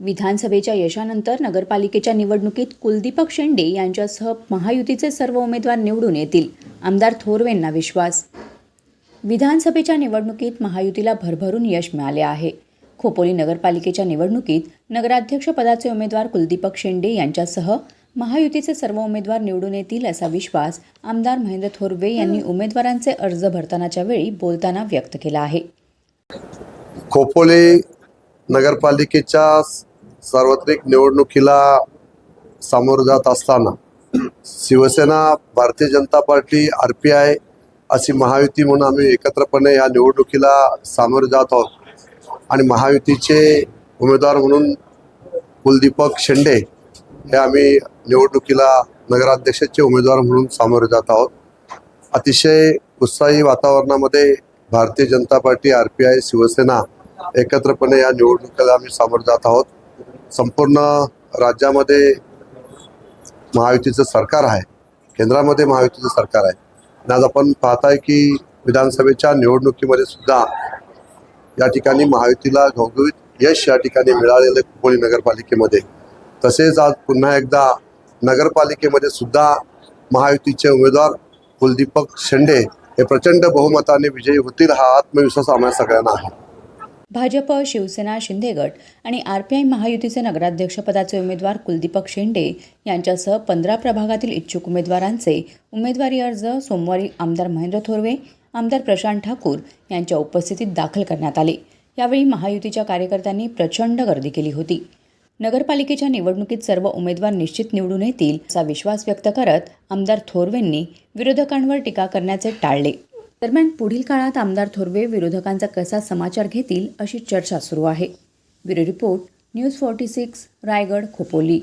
विधानसभेच्या यशानंतर नगरपालिकेच्या निवडणुकीत कुलदीपक शेंडे यांच्यासह महायुतीचे सर्व उमेदवार निवडून येतील आमदार थोरवेंना विश्वास. विधानसभेच्या निवडणुकीत महायुतीला भरभरून यश मिळाले आहे. खोपोली नगरपालिकेच्या निवडणुकीत नगराध्यक्षपदाचे उमेदवार कुलदीपक शेंडे यांच्यासह महायुतीचे सर्व उमेदवार निवडून येतील असा विश्वास आमदार महेंद्र थोरवे यांनी उमेदवारांचे अर्ज भरतानाच्या वेळी बोलताना व्यक्त केला आहे. खोपोली नगरपालिकेच्या सार्वत्रिक निवडणुकीला सामोरं जात असताना Shiv Sena Bharatiya Janata Party R P I अशी महायुती म्हणून आम्ही एकत्रपणे या निवडणुकीला सामोरे जात आहोत. आणि महायुतीचे उमेदवार म्हणून कुलदीपक शेंडे हे आम्ही निवडणुकीला नगराध्यक्षाचे उमेदवार म्हणून सामोरे जात आहोत. अतिशय उत्साही वातावरणामध्ये Bharatiya Janata Party R P I Shiv Sena एकत्रपणे या निवडणुकीला आम्ही सामोरं जात आहोत. संपूर्ण राज्यामध्ये महायुतीचं सरकार आहे. केंद्रामध्ये महायुतीचं सरकार आहे. आज आपण पाहताय की विधानसभेच्या निवडणुकीमध्ये सुद्धा या ठिकाणी महायुतीला घवघवीत यश या ठिकाणी मिळालेलं कुपोळी नगरपालिकेमध्ये. तसेच आज पुन्हा एकदा नगरपालिकेमध्ये सुद्धा महायुतीचे उमेदवार कुलदीपक शेंडे हे प्रचंड बहुमताने विजयी होतील हा आत्मविश्वास आम्हाला सगळ्यांना आहे. भाजप शिवसेना शिंदेगट आणि आर पी आय महायुतीचे नगराध्यक्षपदाचे उमेदवार कुलदीपक शेंडे यांच्यासह पंधरा प्रभागातील इच्छुक उमेदवारांचे उमेदवारी अर्ज सोमवारी आमदार महेंद्र थोरवे आमदार प्रशांत ठाकूर यांच्या उपस्थितीत दाखल करण्यात आले. यावेळी महायुतीच्या कार्यकर्त्यांनी प्रचंड गर्दी केली होती. नगरपालिकेच्या निवडणुकीत सर्व उमेदवार निश्चित निवडून येतील असा विश्वास व्यक्त करत आमदार थोरवेंनी विरोधकांवर टीका करण्याचे टाळले. दरम्यान पुढील काळात आमदार थोरवे विरोधकांचा कसा समाचार घेतील अशी चर्चा सुरू आहे. Bureau report news forty six Raigad Khopoli.